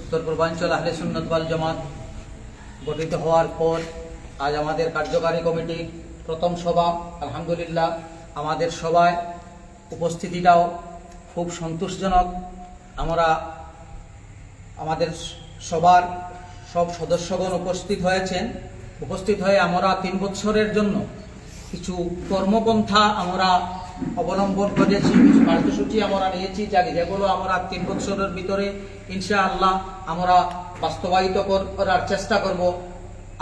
উত্তর পূর্বাঞ্চল আহলে সুন্নত ওয়াল জামাত গঠিত হওয়ার পর আজ আমাদের কার্যকারী কমিটি, প্রথম সভা, আলহামদুলিল্লাহ, আমাদের সভায় উপস্থিতিটাও খুব সন্তোষজনক। আমরা আমাদের সবার সব সদস্যগণ উপস্থিত হয়েছেন। উপস্থিত হয়ে আমরা তিন বছরের জন্য কিছু কর্মপন্থা আমরা অবলম্বন করেছি, কিছু কার্যসূচি আমরা নিয়েছি, যা যেগুলো আমরা তিন বছরের ভিতরে ইনশা আল্লাহ আমরা বাস্তবায়িত করার চেষ্টা করব।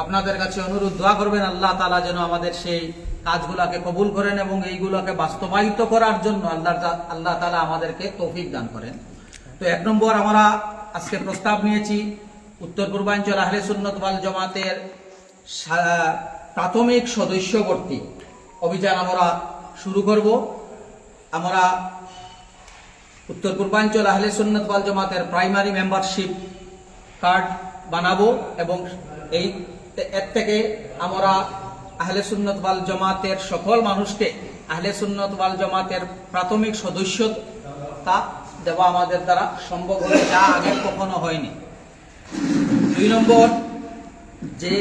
আপনাদের কাছে অনুরোধ, দোয়া করবেন আল্লাহ তালা যেন আমাদের সেই কাজগুলোকে কবুল করেন এবং এইগুলোকে বাস্তবায়িত করার জন্য আল্লাহ আল্লাহ তালা আমাদেরকে তৌফিক দান করেন। তো এক নম্বর আমরা আজকে প্রস্তাব নিয়েছি, উত্তর পূর্বাঞ্চল আহলে সুন্নত ওয়াল জামাতের প্রাথমিক সদস্য ভর্তি অভিযান আমরা শুরু করব। আমরা উত্তর পূর্বাঞ্চল আহলে সুন্নত ওয়াল জামাতের প্রাইমারি মেম্বারশিপ কার্ড বানাবো এবং এই এর থেকে আমরা আহলে সুন্নত ওয়াল জামাতের সকল মানুষকে আহলে সুন্নত ওয়াল জামাতের প্রাথমিক সদস্যতা দেওয়া আমাদের দ্বারা সম্ভব হবে, যা আগে কখনো হয়নি। দুই নম্বর, যে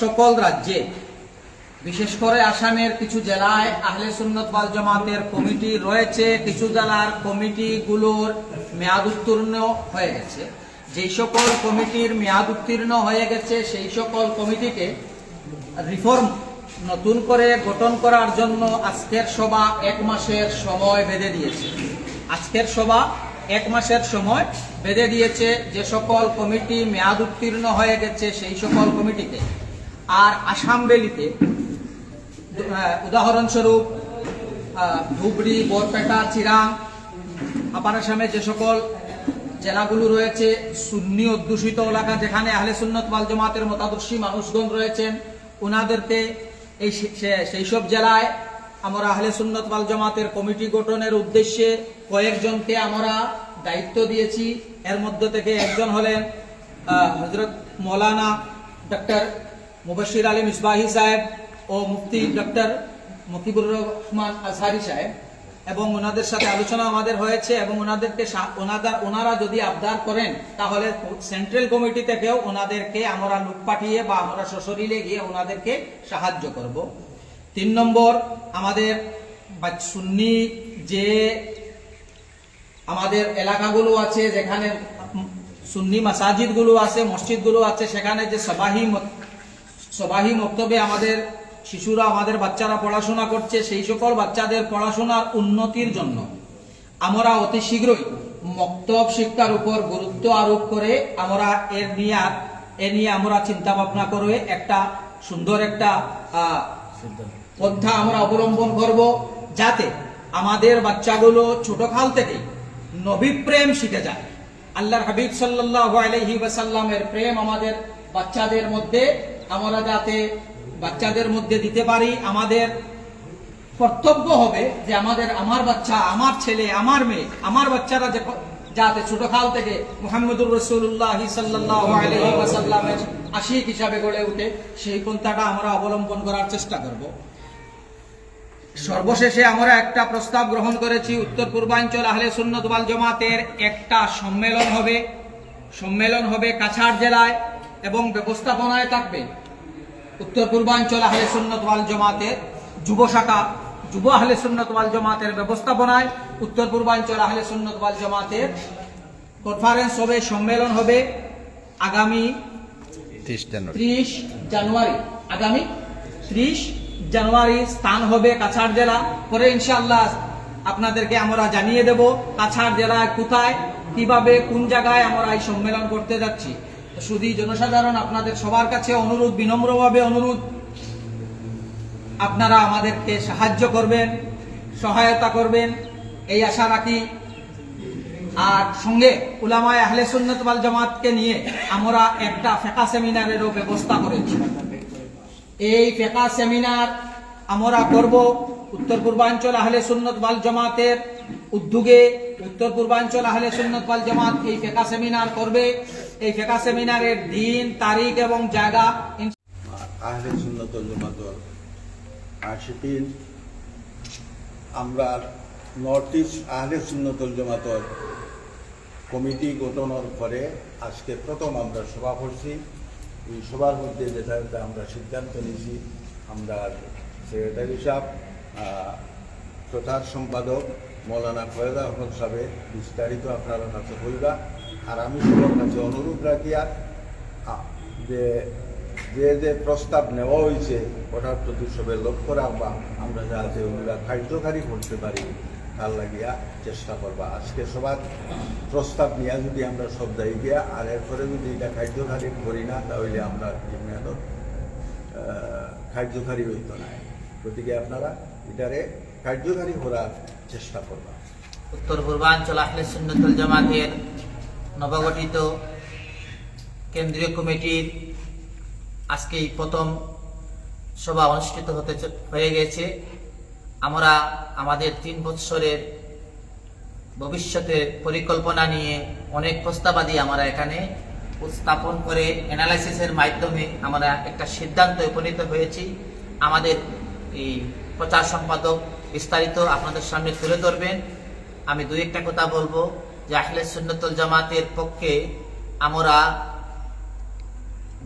সকল রাজ্যে বিশেষ করে আসামের কিছু জেলায় আহলে সুন্নত ওয়াল জামাতের কমিটি রয়েছে। কিছু জেলার কমিটিগুলোর মেয়াদ উত্তীর্ণ হয়ে গেছে। যেই সকল কমিটির মেয়াদ উত্তীর্ণ হয়ে গেছে সেই সকল কমিটিকে রিফর্ম নতুন করে গঠন করার জন্য আজকের সভা এক মাসের সময় বেঁধে দিয়েছে। আজকের সভা এক মাসের সময় বেঁধে দিয়েছে যে সকল কমিটি মেয়াদ উত্তীর্ণ হয়ে গেছে সেই সকল কমিটিকে। আর আসাম আহ, উদাহরণস্বরূপ ধুবড়ি, বরপেটা, চিরাং, আপার আসামে যে সকল জেলাগুলো রয়েছে, সুন্নি অধ্যুষিত এলাকা যেখানে আহলে সুন্নত ওয়াল জামাতের মতাদর্শী মানুষগণ রয়েছেন ওনাদেরকে এই সেই সব জেলায় আমরা আহলে সুন্নত ওয়াল জামাতের কমিটি গঠনের উদ্দেশ্যে কয়েকজনকে আমরা দায়িত্ব দিয়েছি। এর মধ্য থেকে একজন হলেন হজরত মৌলানা ডক্টর মুবশির আলী মিসবাহি সাহেব। ও মুফতি ডক্টর মকিবুর রহমান আজহারি সাহেব এবং ওনাদের সাথে আলোচনা আমাদের হয়েছে এবং ওনাদেরকে ওনাদের ওনারা যদি আবদার করেন, তাহলে সেন্ট্রাল কমিটি থেকেও ওনাদেরকে আমরা লোক পাঠিয়ে বা আমরা সশরীরে গিয়ে ওনাদেরকে সাহায্য করব। তিন নম্বর, আমাদের সুন্নি যে আমাদের এলাকাগুলো আছে, যেখানে সুন্নি মাসাজিদগুলো আছে, মসজিদগুলো আছে, সেখানে যে সবাহি সবাহি মক্তবে আমাদের শিশুরা আমাদের বাচ্চারা পড়াশোনা করছে, সেই সকল বাচ্চাদের পড়াশোনার উন্নতির জন্য। আমরা অতি শীঘ্রই মক্তব শিক্ষার উপর গুরুত্ব আরোপ করে আমরা এর নিয়ে এ নিয়ে আমরা চিন্তা ভাবনা করে একটা সুন্দর একটা পন্থা আমরা অবলম্বন করব যাতে আমাদের বাচ্চাগুলো ছোট কাল থেকে নবী প্রেম শিখে যায়। আল্লাহর হাবিব সাল্লাল্লাহু আলাইহি ওয়াসাল্লামের প্রেম আমাদের বাচ্চাদের মধ্যে আমরা যাতে বাচ্চাদের মধ্যে দিতে পারি, আমাদের কর্তব্য হবে যে আমাদের আমার বাচ্চা, আমার ছেলে, আমার মেয়ে, আমার বাচ্চারা যে যাতে ছোট কাল থেকে মুহাম্মদুর রসুল্লাহ আশিক হিসাবে গড়ে উঠে, সেই পন্থাটা আমরা অবলম্বন করার চেষ্টা করব। সর্বশেষে আমরা একটা প্রস্তাব গ্রহণ করেছি, উত্তর পূর্বাঞ্চল আহলে সুন্নত ওয়াল জামাতের একটা সম্মেলন হবে। সম্মেলন হবে কাছাড় জেলায় এবং ব্যবস্থাপনায় থাকবে। উত্তর পূর্বাঞ্চল আহলে সুন্নত ওয়াল জামাতের যুব শাখা যুব আহলে সুন্নত ওয়াল জামাতের ব্যবস্থাপনায় উত্তর পূর্বাঞ্চল আহলে সুন্নত ওয়াল জামাতের কনফারেন্স হবে সম্মেলন হবে আগামী ত্রিশ জানুয়ারি। আগামী ত্রিশ জানুয়ারি স্থান হবে কাছাড় জেলা। পরে ইনশাআল্লাহ আপনাদেরকে আমরা জানিয়ে দেব কাছাড় জেলায় কোথায় কীভাবে কোন জায়গায় আমরা এই সম্মেলন করতে যাচ্ছি। শুধু জনসাধারণ, আপনাদের সবার কাছে অনুরোধ, বিনম্রভাবে অনুরোধ। আপনারা আমাদেরকে সাহায্য করবেন, সহায়তা করবেন, এই আশা রাখি। আর সঙ্গে উলামায় আহলে ওয়াল জামাতকে নিয়ে আমরা একটা ফেকা সেমিনারেরও ব্যবস্থা করেছি। এই ফেকা সেমিনার আমরা করব উত্তর পূর্বাঞ্চল আহলে ওয়াল জামাতের উদ্যোগে উত্তর পূর্বাঞ্চল আহলে সুন্নত ওয়াল জামাত এই ফেকা সেমিনার করবে। এই ফেকা সেমিনারের দিন, তারিখ এবং জায়গা আহলে আমরা নর্থ ইস্ট আহলে সুন্নতল কমিটি গঠনের পরে আজকে প্রথম আমরা সভা করছি। এই সভার মধ্যে যেটা আমরা সিদ্ধান্ত নিয়েছি। আমরা সেক্রেটারি সাহেব প্রধান সম্পাদক মৌলানা ফয়েদা আহমদ সাহেব, বিস্তারিত আপনারা কাছে বলবা আর আমি সবার কাছে অনুরোধ রাখিয়া আ- যে যে যে প্রস্তাব নেওয়া হয়েছে, ওটার প্রতি সবে লক্ষ্য রাখবা। আমরা যাতে ওগুলা কার্যকারী করতে পারি, তার লাগিয়া চেষ্টা করবা। আজকে সবার প্রস্তাব নিয়ে যদি আমরা সব যাই গিয়া আর এরপরে যদি এটা কার্যকারী করি না, তাহলে আমরা মেয়াদত কার্যকারী হইত না। গতিকে আপনারা এটারে কার্যকারী করার চেষ্টা করবা। উত্তর পূর্বাঞ্চল আহলে সুন্নতুল জামাতের নবগঠিত কেন্দ্রীয় কমিটির আজকেই প্রথম সভা অনুষ্ঠিত হতে হয়ে গেছে। আমরা আমাদের তিন বৎসরের ভবিষ্যতের পরিকল্পনা নিয়ে অনেক প্রস্তাবাদি আমরা এখানে উপস্থাপন করে অ্যানালাইসিসের মাধ্যমে আমরা একটা সিদ্ধান্তে উপনীত হয়েছি। আমাদের এই প্রচার সম্পাদক বিস্তারিত আপনাদের সামনে তুলে ধরবেন। আমি দুই একটা কথা বলব। যে আহলে সুন্নতুল জামাতের পক্ষে আমরা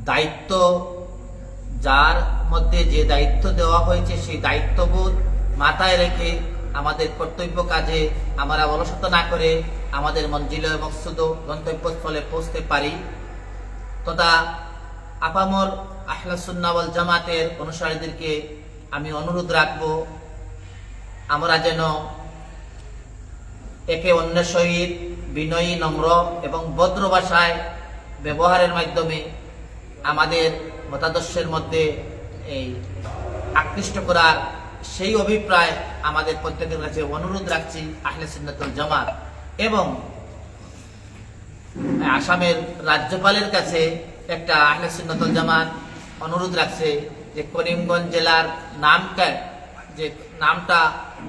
দায়িত্ব, যার মধ্যে যে দায়িত্ব দেওয়া হয়েছে সেই দায়িত্ববোধ মাথায় রেখে আমাদের কর্তব্য কাজে আমরা অলসতা না করে আমাদের মঞ্জিল মকসুদ গন্তব্যস্থলে পৌঁছতে পারি। তথা আপামর আহলাসুন্নাওয়াল জামাতের অনুসারীদেরকে আমি অনুরোধ রাখব আমরা যেন একে অন্যের সহিত বিনয়ী, নম্র এবং ভদ্র ভাষায় ব্যবহারের মাধ্যমে আমাদের মতাদর্শের মধ্যে এই আকৃষ্ট করার সেই অভিপ্রায় আমাদের প্রত্যেকের কাছে অনুরোধ রাখছি আহলে সুন্নাতুল জামাত। এবং আসামের রাজ্যপালের কাছে একটা আহলে সুন্নাতুল জামাত অনুরোধ রাখছে যে করিমগঞ্জ জেলার নামটা যে নামটা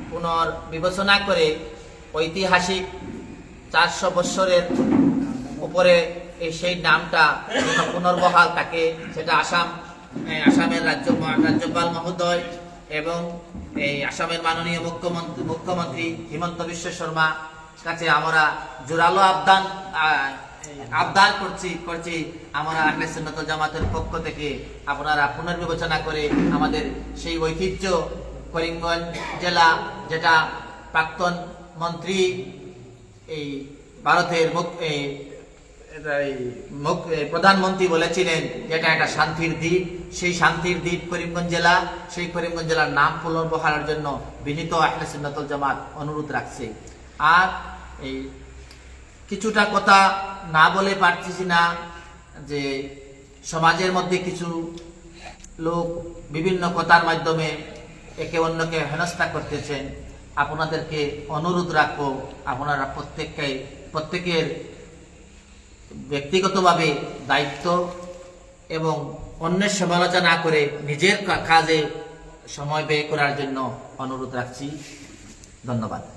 পুনর্বিবেচনা করে ঐতিহাসিক চারশো বৎসরের উপরে সেই নামটা পুনর্বহাল থাকে সেটা আসাম আসামের রাজ্য রাজ্যপাল মহোদয় এবং এই আসামের মাননীয় মুখ্যমন্ত্রী মুখ্যমন্ত্রী হিমন্ত বিশ্ব শর্মা কাছে আমরা জোরালো আবদান আহ, আবদার করছি করছি আমরা আহলে সুন্নত জামাতের পক্ষ থেকে। আপনারা পুনর্বিবেচনা করে আমাদের সেই ঐতিহ্য করিমগঞ্জ জেলা যেটা প্রাক্তন মন্ত্রী এই ভারতের প্রধানমন্ত্রী বলেছিলেন যেটা একটা শান্তির দ্বীপ। সেই শান্তির দ্বীপ করিমগঞ্জ জেলা, সেই করিমগঞ্জ জেলার নাম পুনর্বহারের জন্য বিনীত আহলে সুন্নাতুল জামাত অনুরোধ রাখছে। আর এই কিছুটা কথা না বলে পারতেছি না যে সমাজের মধ্যে কিছু লোক বিভিন্ন কথার মাধ্যমে একে অন্যকে হেনস্থা করতেছেন, আপনাদেরকে অনুরোধ রাখব, আপনারা প্রত্যেককে, প্রত্যেকের ব্যক্তিগতভাবে দায়িত্ব এবং অন্যের সমালোচনা করে নিজের কাজে সময় ব্যয় করার জন্য অনুরোধ রাখছি। ধন্যবাদ।